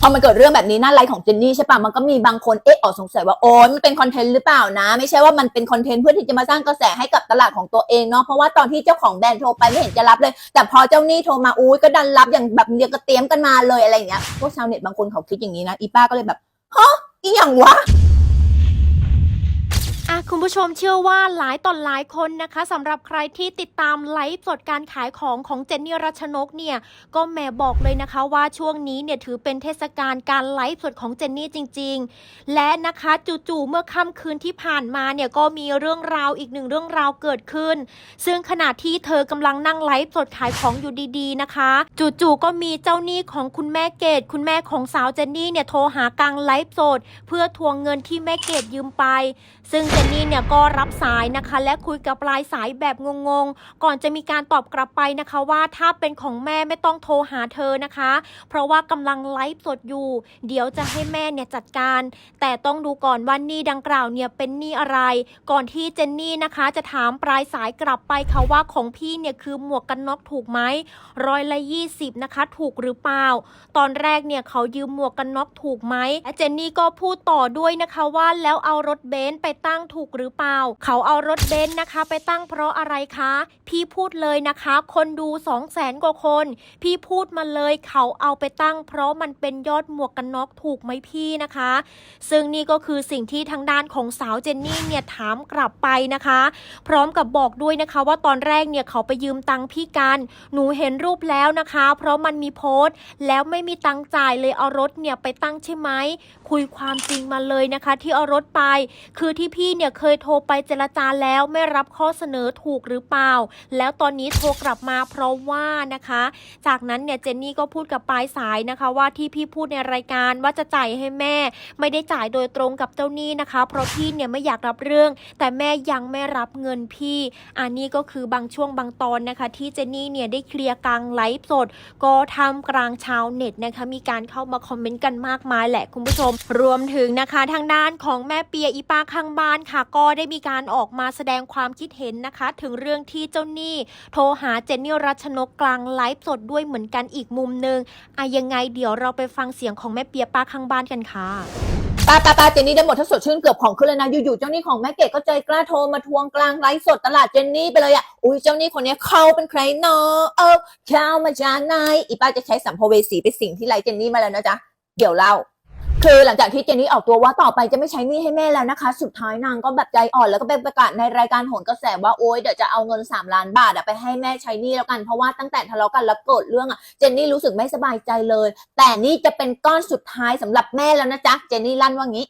พอมันเกิดเรื่องแบบนี้หน้าไลฟ์ของเจนนี่ใช่ปะมันก็มีบางคนเอ๊ะออกสงสัยว่าโอ้ยมันเป็นคอนเทนต์หรือเปล่านะ ไม่ใช่ว่ามันเป็นคอนเทนต์เพื่อที่จะมาสร้างกระแสให้กับตลาดของตัวเองเนาะเพราะว่าตอนที่เจ้าของแบรนด์โทรไปไม่เห็นจะรับเลย แต่พอเจ้าหนี้โทรมาอุ้ยก็ดันรับอย่างแบบเดียวก็เตรียมกันมาเลยอะไรอย่างเงี้ยพวกชาวเน็ตบางคนเขาคิดอย่างนี้นะอีป้าก็เลยแบบฮะอีหยังวะ อะคุณผู้ชมเชื่อว่าหลายต่อหลายคนนะคะสำหรับใครที่ติดตามไลฟ์สดการขายของของเจนนี่รัชนกเนี่ยก็แหมบอกเลยนะคะว่าช่วงนี้เนี่ยถือเป็นเทศกาลการไลฟ์สดของเจนนี่จริง ๆ และนะคะจู่ๆเมื่อค่ำคืนที่ผ่านมาเนี่ยก็มีเรื่องราวอีกหนึ่งเรื่องราวเกิดขึ้น ซึ่งขณะที่เธอกำลังนั่งไลฟ์สดขายของอยู่ดีๆนะคะ จู่ๆก็มีเจ้าหนี้ของคุณแม่เกดคุณแม่ของสาวเจนนี่เนี่ยโทรหากลางไลฟ์สดเพื่อทวงเงินที่แม่เกดยืมไป ซึ่งจนนี่เนี่ยก็รับสายนะคะ และคุยกับปลายสายแบบงงๆ ก่อนจะมีการตอบกลับไปนะคะว่าถ้าเป็นของแม่ไม่ต้องโทรหาเธอนะคะ เพราะว่ากำลังไลฟ์สดอยู่ เดี๋ยวจะให้แม่เนี่ยจัดการ แต่ต้องดูก่อนว่านี้ดังกล่าวเนี่ยเป็นนี้อะไร ก่อนที่เจนนี่นะคะ จะถามปลายสายกลับไปค่ะว่าของพี่เนี่ยคือหมวกกันน็อกถูกไหมร้อยละ20นะคะ ถูกหรือเปล่า ตอนแรกเนี่ยเขายืมหมวกกันน็อกถูกไหมและเจนนี่ก็พูดต่อด้วยนะคะว่าแล้วเอารถเบนซ์ไปตั้งถูกหรือเปล่า เขาเอารถเบนซ์นะคะ ไปตั้งเพราะอะไรคะ พี่พูดเลยนะคะ คนดู2 0 0แสนกว่าคน พี่พูดมาเลยเขาเอาไปตั้ง เพราะมันเป็นยอดหมวกกันน็อกถูกไหมพี่นะคะ ซึ่งนี่ก็คือสิ่งที่ทางด้านของสาวเจนนี่เนี่ยถามกลับไปนะคะ พร้อมกับบอกด้วยนะคะว่าตอนแรกเนี่ยเขาไปยืมตังค์พี่กัน หนูเห็นรูปแล้วนะคะ เพราะมันมีโพสต์ แล้วไม่มีตังค์จ่ายเลยเอารถเนี่ยไปตั้งใช่ไหมคุยความจริงมาเลยนะคะ ที่เอารถไป คือที่พี่เนี่ยเคยโทรไปเจรจาแล้วไม่รับข้อเสนอถูกหรือเปล่า แล้วตอนนี้โทรกลับมาเพราะว่านะคะ จากนั้นเนี่ยเจนนี่ก็พูดกับปลายสายนะคะว่าที่พี่พูดในรายการว่าจะจ่ายให้แม่ ไม่ได้จ่ายโดยตรงกับเจ้าหนี้นะคะ เพราะพี่เนี่ยไม่อยากรับเรื่อง แต่แม่ยังไม่รับเงินพี่อันนี้ก็คือบางช่วงบางตอนนะคะ ที่เจนนี่เนี่ยได้เคลียร์กลางไลฟ์สด ก็ทำกลางชาวเน็ตนะคะมีการเข้ามาคอมเมนต์กันมากมายแหละคุณผู้ชม รวมถึงนะคะทางด้านของแม่เปียอีป้าข้างบ้านค่ะก็ได้มีการออกมาแสดงความคิดเห็นนะคะ ถึงเรื่องที่เจ้าหนี้โทรหาเจนนี่รัชนกกลางไลฟ์สดด้วยเหมือนกันอีกมุมหนึ่งอะยังไงเดี๋ยวเราไปฟังเสียงของแม่เปียป้าข้างบ้านกันค่ะป้าป้าป้าเจนนี่ได้หมดถ้าสดชื่นเกือบของขึ้นเลยนะอยู่ๆเจ้าหนี้ของแม่เกดก็ใจกล้าโทรมาทวงกลางไลฟ์สดตลาดเจนนี่ไปเลยอะอุ้ยเจ้าหนี้คนนี้เขาเป็นใครเนาะเออเข้ามาจากไหนอีป้าจะใช้สัมภเวสีไปสิ่งที่ไลฟ์เจนนี่มาแล้วนะจ๊ะเดี๋ยวเล่า คือหลังจากที่เจนนี่ออกตัวว่าต่อไปจะไม่ใช้หนี้ให้แม่แล้วนะคะ สุดท้ายนางก็แบบใจอ่อนแล้วก็ไปประกาศในรายการโหนกระแสว่าโอ๊ยเดี๋ยวจะเอาเงิน 3 ล้านบาทอะไปให้แม่ใช้หนี้แล้วกันเพราะว่าตั้งแต่ทะเลาะกันแล้วเกิดเรื่องอะเจนนี่รู้สึกไม่สบายใจเลย แต่นี่จะเป็นก้อนสุดท้ายสำหรับแม่แล้วนะจ๊ะเจนนี่ลั่นว่างี้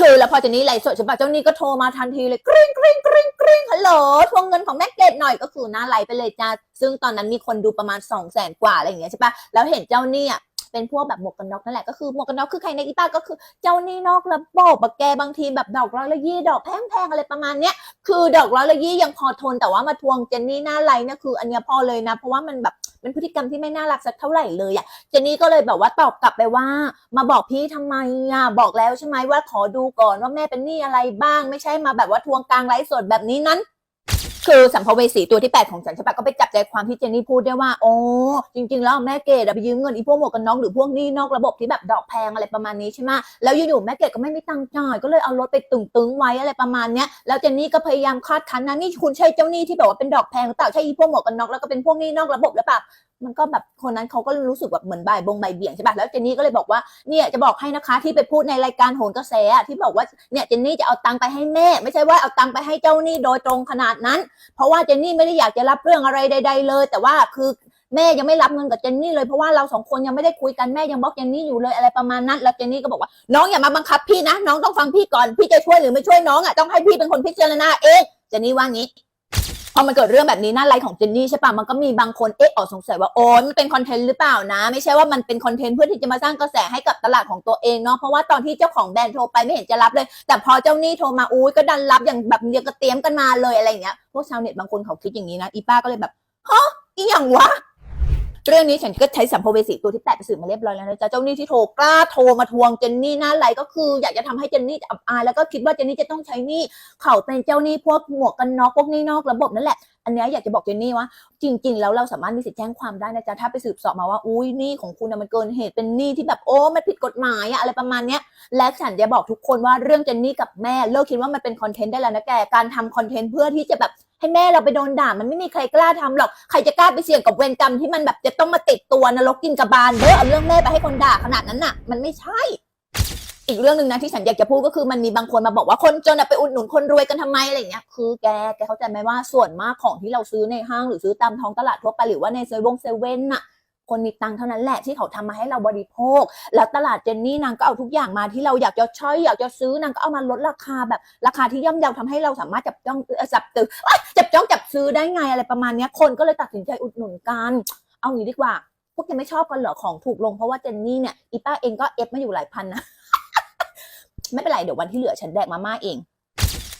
คือแล้วพอเจนนี่ไลฟ์สดใช่ปะเจ้าหนี่ก็โทรมาทันทีเลยกริ๊งกริ๊งกริ๊งกริ๊งฮัลโหลทวงเงินของแม่เกดหน่อยก็คือหน้าไลฟ์ไปเลยจ้าซึ่งตอนนั้นมีคนดูประมาณ2 0 0แสนกว่าอะไรอย่างเงี้ยใช่ปะแล้วเห็นเจ้านี่อะ เป็นพวกแบบหมวกกันน็อกนั่นแหละก็คือหมวกกันน็อกคือใครในอีป้าก็คือเจ้านี่นอกระบบอะแกบางทีแบบดอกร้อยละยี่ดอกแพงๆอะไรประมาณเนี้ยคือดอกร้อยละยี่ยังพอทนแต่ว่ามาทวงเจนนี่หน้าไลฟ์เนี่ยคืออันเนี้ยพอเลยนะ เพราะว่ามันแบบเป็นพฤติกรรมที่ไม่น่ารักสักเท่าไหร่เลยอะเจนนี่ก็เลยแบบว่าตอบกลับไปว่า มาบอกพี่ทำไมอะบอกแล้วใช่ไหมว่าขอดูก่อนว่าแม่เป็นหนี้อะไรบ้าง ไม่ใช่มาแบบว่าทวงกลางไลฟ์สดแบบนี้นั้น คือสัมภเวสีตัวที่ 8 ของฉันใช่ปะก็ไปจับใจความที่เจนนี่พูดได้ว่าโอ้จริง ๆ แล้วแม่เกดอะไปยืมเงินอีพวกหมวกกันน็อกหรือพวกหนี้นอกระบบที่แบบดอกแพงอะไรประมาณนี้ใช่ไหมแล้วอยู่ๆแม่เกดก็ไม่มีตังค์จ่ายก็เลยเอารถไปตึงๆไว้อะไรประมาณเนี้ยแล้วเจนนี่ก็พยายามคาดคันนะนี่คุณใช่เจ้าหนี้ที่แบบว่าเป็นดอกแพงหรือเปล่าใช่อีพวกหมวกกันน็อกแล้วก็เป็นพวกหนี้นอกระบบหรือเปล่า มันก็แบบคนนั้นเขาก็รู้สึกแบบเหมือนบ่ายบงบ่ายเบี่ยงใช่ปะแล้วเจนนี่ก็เลยบอกว่าเนี่ยจะบอกให้นะคะที่ไปพูดในรายการโหนกระแสอะที่บอกว่าเนี่ยเจนนี่จะเอาตังค์ไปให้แม่ ไม่ใช่ว่าเอาตังค์ไปให้เจ้าหนี้โดยตรงขนาดนั้น เพราะว่าเจนนี่ไม่ได้อยากจะรับเรื่องอะไรใด ๆ เลย แต่ว่าคือแม่ยังไม่รับเงินกับเจนนี่เลยเพราะว่าเราสองคนยังไม่ได้คุยกันแม่ยังบล็อกเจนนี่อยู่เลยอะไรประมาณนั้นแล้วเจนนี่ก็บอกว่าน้องอย่ามาบังคับพี่นะ น้องต้องฟังพี่ก่อนพี่จะช่วยหรือไม่ช่วยน้องอะต้องให้พี่เป็นคนพิจารณาเองเจนนี่ว่างี้ พอมันเกิดเรื่องแบบนี้หน้าไลฟ์ของเจนนี่ใช่ปะมันก็มีบางคนเอ๊ะออกสงสัยว่าโอ้ยมันเป็นคอนเทนต์หรือเปล่านะ ไม่ใช่ว่ามันเป็นคอนเทนต์เพื่อที่จะมาสร้างกระแสให้กับตลาดของตัวเองเนาะเพราะว่าตอนที่เจ้าของแบรนด์โทรไปไม่เห็นจะรับเลย แต่พอเจ้าหนี้โทรมาอุ้ยก็ดันรับอย่างแบบเดียวก็เตรียมกันมาเลยอะไรอย่างเงี้ยพวกชาวเน็ตบางคนเขาคิดอย่างนี้นะอีป้าก็เลยแบบฮะอีหยังวะ เรื่องนี้ฉันก็ใช้สัมภเวสีตัวที่แปดไปสืบมาเรียบร้อยแล้วนะจ๊ะเจ้าหนี้ที่โทรกล้าโทรมาทวงเจนนี่หน้าไหลก็คืออยากจะทำให้เจนนี่อับอายแล้วก็คิดว่าเจนนี่จะต้องใช้หนี้เขาเป็นเจ้าหนี้พวกหมวกกันน็อกพวกหนี้นอกระบบนั่นแหละอันนี้อยากจะบอกเจนนี่ว่าจริง ๆ แล้วเราสามารถมีสิทธิ์แจ้งความได้นะจ๊ะถ้าไปสืบสอบมาว่าอุ้ยหนี้ของคุณนะมันเกินเหตุเป็นหนี้ที่แบบโอ้มันผิดกฎหมายอะอะไรประมาณเนี้ยและฉันจะบอกทุกคนว่าเรื่องเจนนี่กับแม่เลิกคิดว่ามันเป็นคอนเทนต์ได้แล้วนะแกการทำคอนเทนต์เพื่อที่จะแบบ ให้แม่เราไปโดนด่ามันไม่มีใครกล้าทำหรอกใครจะกล้าไปเสี่ยงกับเวรกรรมที่มันแบบจะต้องมาติดตัวนรกกินกระบาลเด้อเอาเรื่องแม่ไปให้คนด่าขนาดนั้นน่ะ มันไม่ใช่ อีกเรื่องหนึ่งนะที่ฉันอยากจะพูดก็คือมันมีบางคนมาบอกว่าคนจนอะไปอุดหนุนคนรวยกันทำไมอะไรอย่างเงี้ยคือแกแกเข้าใจไหมว่าส่วนมากของที่เราซื้อในห้างหรือซื้อตามท้องตลาดทั่วไปหรือว่าในเซเว่นเซเว่นน่ะ คนมีตังเท่านั้นแหละที่เขาทำมาให้เราบริโภค แล้วตลาดเจนนี่นางก็เอาทุกอย่างมาที่เราอยากจะช้อยอยากจะซื้อนางก็เอามาลดราคาแบบราคาที่ย่อมเยาทำให้เราสามารถจับจ้องจับตือจับจ้องจับซื้อได้ไงอะไรประมาณนี้คนก็เลยตัดสินใจอุดหนุนกัน เอางี้ดีกว่า พวกแกไม่ชอบกันเหรอของถูกลงเพราะว่าเจนนี่เนี่ยอีป้าเองก็เอฟมาอยู่หลายพันนะไม่เป็นไรเดี๋ยววันที่เหลือฉันแดกมาม่าเอง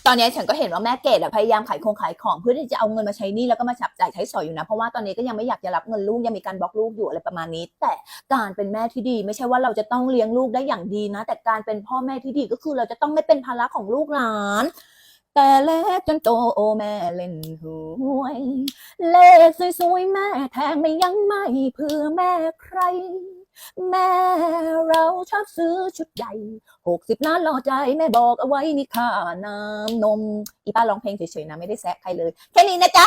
ตอนนี้ฉันก็เห็นว่าแม่เกดพยายามขายของขายของเพื่อที่จะเอาเงินมาใช้นี้แล้วก็มาจับจ่ายใช้สอยอยู่นะ เพราะว่าตอนนี้ก็ยังไม่อยากจะรับเงินลูกยังมีการบล็อกลูกอยู่อะไรประมาณนี้ แต่การเป็นแม่ที่ดี ไม่ใช่ว่าเราจะต้องเลี้ยงลูกได้อย่างดีนะ แต่การเป็นพ่อแม่ที่ดีก็คือเราจะต้องไม่เป็นภาระของลูกหลานแต่เล็กจนโตโอแม่เล่นหวย เลขสวยๆแม่แทงไม่ยั้งไม่เพื่อแม่ใคร แม่เราชอบซื้อชุดใหญ่หกสิบล้านรอใจแม่บอกเอาไว้นี่ค่าน้ำนม อีป้าร้องเพลงเฉยๆนะไม่ได้แซะใครเลย แค่นี้นะจ๊ะ